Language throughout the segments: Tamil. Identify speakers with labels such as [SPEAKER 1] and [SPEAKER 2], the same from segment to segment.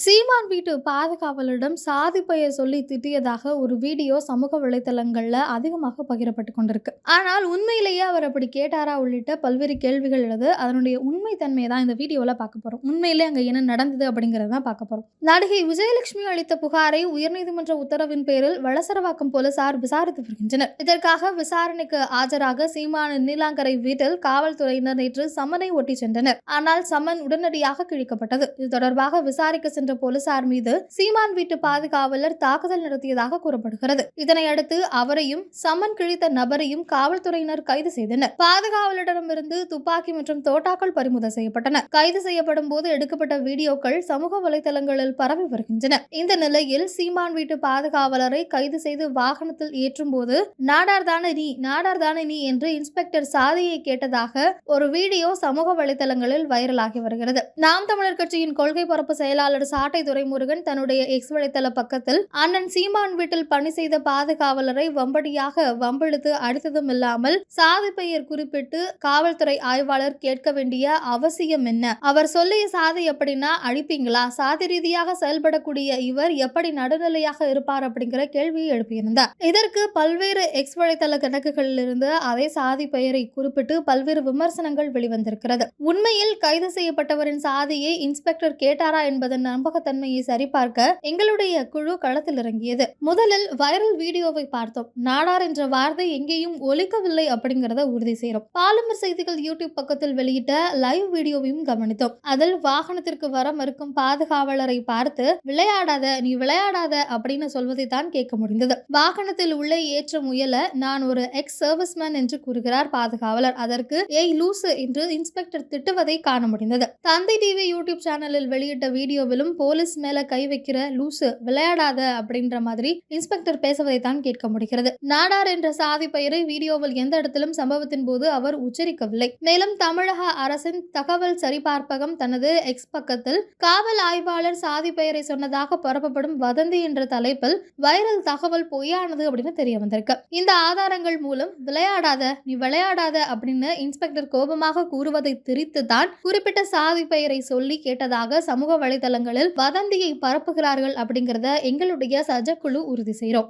[SPEAKER 1] சீமான் வீட்டு பாதுகாவலரிடம் சாதி பெயர் சொல்லி திட்டியதாக ஒரு வீடியோ சமூக வலைத்தளங்கள்ல அதிகமாக பகிரப்பட்டு கொண்டிருக்கு. ஆனால் உண்மையிலேயே அவர் அப்படி கேட்டாரா உள்ளிட்ட பல்வேறு கேள்விகள் எழுது. அதனுடைய உண்மை தன்மையை தான் இந்த வீடியோவில் பார்க்க போறோம். உண்மையிலே அங்கே என்ன நடந்தது அப்படிங்கிறத தான் பார்க்க போறோம். நடிகை விஜயலட்சுமி அளித்த புகாரை உயர்நீதிமன்ற உத்தரவின் பேரில் வளசரவாக்கம் போலீசார் விசாரித்து வருகின்றனர். இதற்காக விசாரணைக்கு ஆஜராக சீமானின் நீலாங்கரை வீட்டில் காவல்துறையினர் நேற்று சமனை ஒட்டி சென்றனர். ஆனால் சமன் உடனடியாக கிழிக்கப்பட்டது. இது தொடர்பாக விசாரிக்க சென்ற போலீசார் மீது சீமான் வீட்டு பாதுகாவலர் தாக்குதல் நடத்தியதாக கூறப்படுகிறது. இதனையடுத்து அவரையும் சம்மன் கிழித்த நபரையும் காவல்துறையினர் கைது செய்தனர். பாதுகாவலரிடமிருந்து துப்பாக்கி மற்றும் தோட்டாக்கள் பறிமுதல் செய்யப்பட்டன. கைது செய்யப்படும் போது எடுக்கப்பட்ட வீடியோக்கள் சமூக வலைதளங்களில் பரவி வருகின்றன. இந்த நிலையில் சீமான் வீட்டு பாதுகாவலரை கைது செய்து வாகனத்தில் ஏற்றும் போது நாடார் தானே நீ நாடார் தானே நீ என்று இன்ஸ்பெக்டர் சாதியை கேட்டதாக ஒரு வீடியோ சமூக வலைதளங்களில் வைரலாகி வருகிறது. நாம் தமிழர் கட்சியின் கொள்கை பரப்பு செயலாளர் சாட்டை துரைமுருகன் தன்னுடைய எக்ஸ் வலைத்தள பக்கத்தில் அண்ணன் சீமான் வீட்டில் பணி செய்த பாதுகாவலரை வம்படியாக வம்பிழுத்து அடித்ததும் இல்லாமல் சாதி பெயர் குறிப்பிட்டு காவல்துறை ஆய்வாளர் கேட்க வேண்டிய அவசியம் என்ன? அவர் சொல்லிய சாதி எப்படின்னா அழிப்பீங்களா சாதி ரீதியாக செயல்படக்கூடிய இவர் எப்படி நடுநிலையாக இருப்பார் அப்படிங்கிற கேள்வியை எழுப்பியிருந்தார். இதற்கு பல்வேறு எக்ஸ் வலைத்தள கணக்குகளில் இருந்து அதே சாதி பெயரை குறிப்பிட்டு பல்வேறு விமர்சனங்கள் வெளிவந்திருக்கிறது. உண்மையில் கைது செய்யப்பட்டவரின் சாதியை இன்ஸ்பெக்டர் கேட்டாரா என்பதன் நம்பகத்தன்மையை சரிபார்க்க எங்களுடைய குழு களத்தில் இறங்கியது. முதலில் வைரல் வீடியோவை பார்த்தோம். நாடார் என்ற வார்த்தை எங்கேயும் ஒலிக்கவில்லை அப்படிங்கிறத உறுதி செய்கிறோம். பாலிமர் செய்திகள் யூடியூப் பக்கத்தில் வெளியிட்ட லைவ் வீடியோவையும் கவனித்தோம். அதில் வாகனத்திற்கு வர மறுக்கும் பாதுகாவலரை பார்த்து விளையாடாத நீ விளையாடாத அப்படின்னு சொல்வதை தான் கேட்க முடிந்தது. வாகனத்தில் உள்ளே ஏற்ற முயல நான் ஒரு எக்ஸ் சர்வீஸ்மேன் என்று கூறுகிறார் பாதுகாவலர். அதற்கு ஏய் லூசு என்று இன்ஸ்பெக்டர் திட்டுவதை காண முடிந்தது. தந்தை டிவி யூடியூப் சேனலில் வெளியிட்ட வீடியோவிலும் போலீஸ் மேல கை வைக்கிற லூசு விளையாடாத அப்படின்ற மாதிரி இன்ஸ்பெக்டர் பேசுவதை தான் கேட்க முடிகிறது. நாடார் என்ற சாதி பெயரை வீடியோவில் எந்த இடத்திலும் சம்பவத்தின் போது அவர் உச்சரிக்கவில்லை. மேலும் தமிழக அரசின் தகவல் சரிபார்ப்பகம் தனது எக்ஸ் பக்கத்தில் காவல் ஆய்வாளர் சாதி பெயரை சொன்னதாக பரப்பப்படும் வதந்தி என்ற தலைப்பில் வைரல் தகவல் பொய்யானது அப்படின்னு தெரிய வந்திருக்கு. இந்த ஆதாரங்கள் மூலம் விளையாடாத நீ விளையாடாத அப்படின்னு இன்ஸ்பெக்டர் கோபமாக கூறுவதை திரித்து தான் குறிப்பிட்ட சாதி பெயரை சொல்லி கேட்டதாக சமூக வலைதளங்களில் வதந்தியை பரப்புகிறார்கள் அப்படிங்கறத எங்களுடைய சஜக்குழு உறுதி செய்கிறோம்.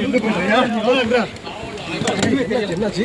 [SPEAKER 2] என்ன பண்றியா என்னாச்சு